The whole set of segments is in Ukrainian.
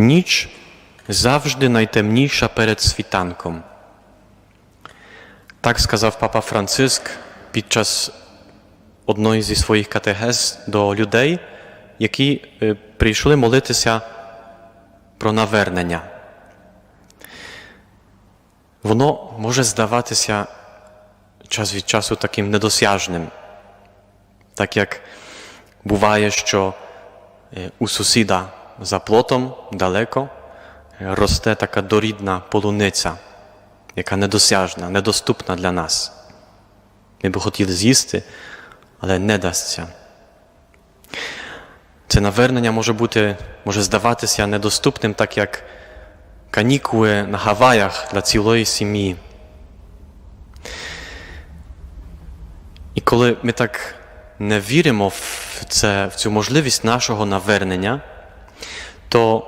Ніч завжди найтемніша перед світанком. Так сказав папа Франциск під час одної зі своїх категез до людей, які е, прийшли молитися про навернення. Воно може здаватися час від часу таким недосяжним, так як буває, що е, у сусіда за плотом далеко росте така дорідна полуниця, яка недосяжна, недоступна для нас. Ми би хотіли з'їсти, але не дасться. Це навернення може бути, може здаватися недоступним, так як канікули на Гаваях для цілої сім'ї. І коли ми так не віримо в, це, в цю можливість нашого навернення, то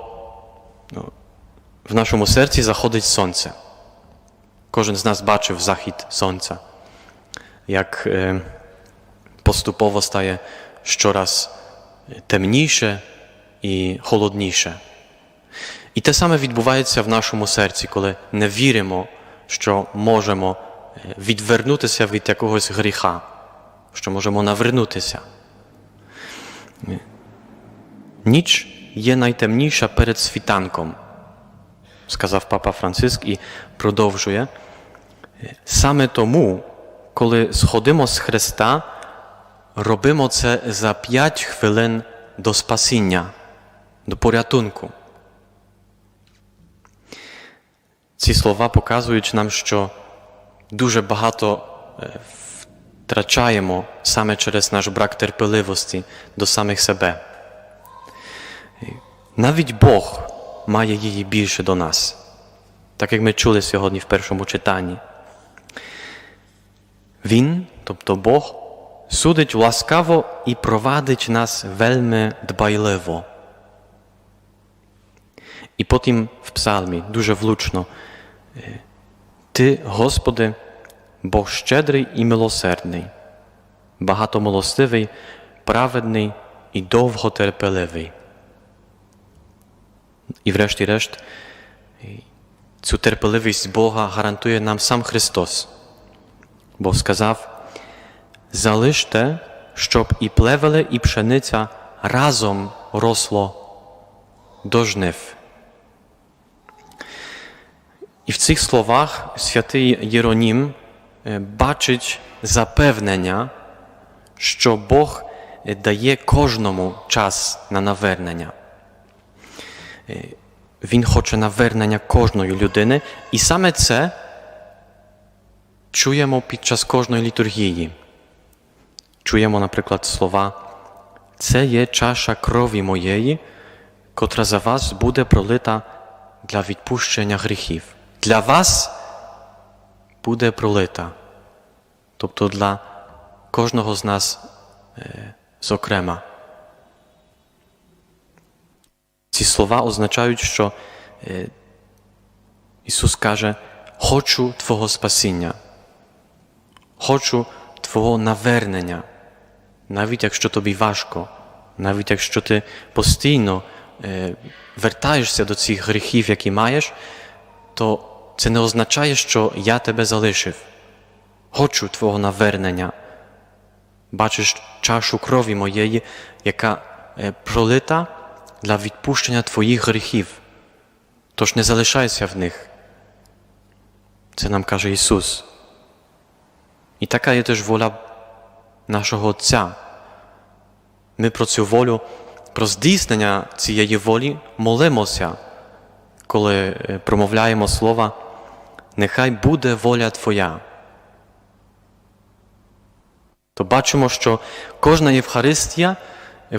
ну, в нашому серці заходить сонце. Кожен з нас бачив захід сонця, як е, поступово стає щораз темніше і холодніше. І те саме відбувається в нашому серці, коли не віримо, що можемо е, відвернутися від якогось гріха, що можемо навернутися. Ніч є найтемніша перед світанком, сказав папа Франциск і продовжує. Саме тому, коли сходимо з Христа, робимо це за п'ять хвилин до спасіння, до порятунку. Ці слова показують нам, що дуже багато е, втрачаємо саме через наш брак терпеливості до самих себе. Навіть Бог має її більше до нас, так як ми чули сьогодні в першому читанні. Він, тобто Бог, судить ласкаво і провадить нас вельми дбайливо. І потім в псалмі дуже влучно. Ти, Господи, Бог щедрий і милосердний, багатомилостивий, праведний і довготерпеливий. І врешті-решт, цю терпеливість Бога гарантує нам сам Христос, бо сказав: залиште, щоб і плевеле, і пшениця разом росло до жнив. І в цих словах святий Єронім е, бачить запевнення, що Бог е, дає кожному час на навернення. Е, Він хоче навернення кожної людини, і саме це чуємо під час кожної літургії. Чуємо, наприклад, слова Це є чаша крові моєї, котра за вас буде пролита для відпущення гріхів. Для вас буде пролита, тобто для кожного з нас е, зокрема. Ці слова означають, що е, Ісус каже, хочу Твого спасіння, хочу Твого навернення, навіть якщо тобі важко, навіть якщо ти постійно е, вертаєшся до цих гріхів, які маєш, то це не означає, що я тебе залишив. Хочу Твого навернення. Бачиш чашу крові моєї, яка е, пролита для відпущення Твоїх гріхів. Тож не залишайся в них. Це нам каже Ісус. І така є теж воля нашого Отця. Ми про цю волю, про здійснення цієї волі молимося, коли е, промовляємо слова, нехай буде воля Твоя. То бачимо, що кожна Євхаристія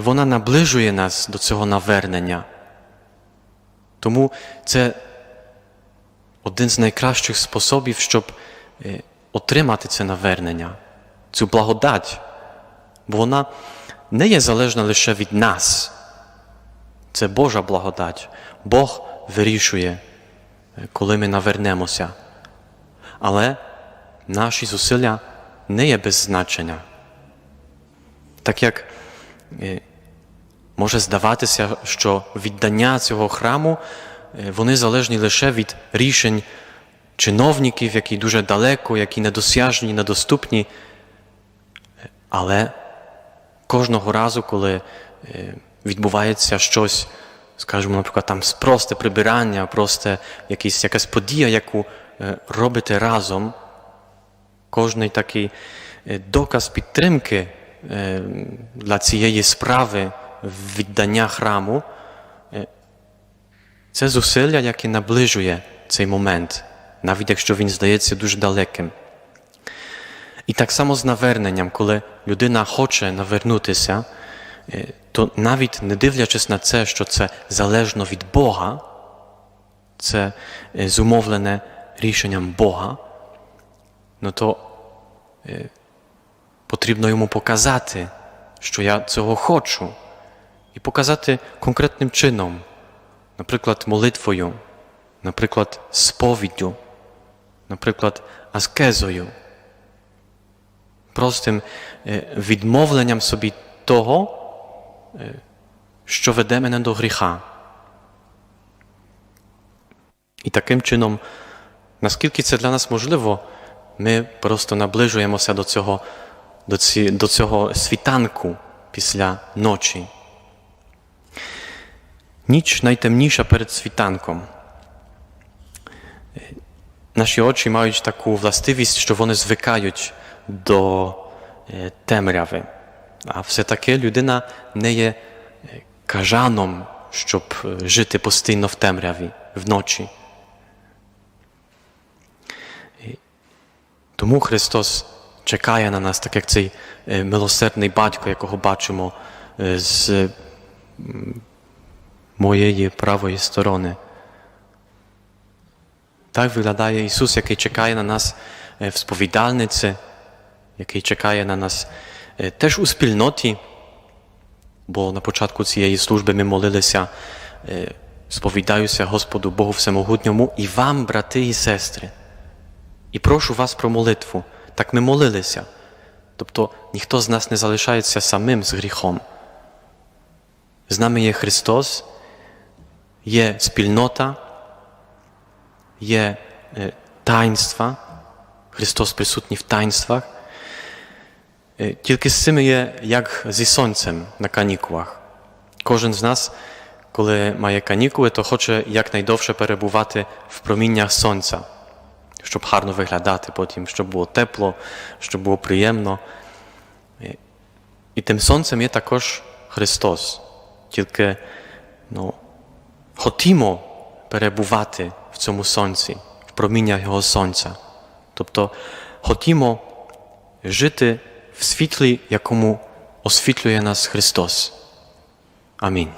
вона наближує нас до цього навернення. Тому це один з найкращих способів, щоб е, отримати це навернення, цю благодать, бо вона не є залежна лише від нас. Це Божа благодать. Бог вирішує, е, коли ми навернемося. Але наші зусилля не є без значення. Так як Може здаватися, що віддання цього храму е, вони залежні лише від рішень чиновників, які дуже далеко, які недосяжні, недоступні. Але кожного разу, коли е, відбувається щось, скажімо, наприклад, там просте прибирання, просте якісь, якась подія, яку е, робите разом, кожний такий е, доказ підтримки е, для цієї справи віддання храму, е, це зусилля, яке наближує цей момент, навіть якщо він здається дуже далеким. І так само з наверненням, коли людина хоче навернутися, е, то навіть не дивлячись на це, що це залежно від Бога, це е, зумовлене рішенням Бога, ну то потрібно йому показати, що я цього хочу, і показати конкретним чином, наприклад, молитвою, наприклад, сповіддю, наприклад, аскезою простим е, відмовленням собі того, е, що веде мене до гріха. І таким чином, наскільки це для нас можливо, ми просто наближуємося до цього, до, ці, до цього світанку після ночі. Ніч найтемніша перед світанком. Наші очі мають таку властивість, що вони звикають до е, темряви. А все-таки людина не є е, кажаном, щоб е, жити постійно в темряві вночі. Тому Христос чекає на нас, так як цей е, милосердний батько, якого бачимо е, з моєї правої сторони. Так виглядає Ісус, який чекає на нас е, в сповідальниці, який чекає на нас теж у спільноті, бо на початку цієї служби ми молилися, сповідаюся Господу Богу Всемогутньому і вам, брати і сестри. І прошу вас про молитву. Так ми молилися. Тобто ніхто з нас не залишається самим з гріхом. З нами є Христос, є спільнота, є е, таїнства, Христос присутній в таїнствах. Е, Тільки з цими є як зі сонцем на канікулах. Кожен з нас, коли має канікули, то хоче якнайдовше перебувати в проміннях сонця, щоб гарно виглядати потім, щоб було тепло, щоб було приємно. І тим сонцем є також Христос. Тільки ну, хотімо перебувати в цьому сонці, в проміннях Його сонця. Тобто хотімо жити в світлі, якому освітлює нас Христос. Амінь.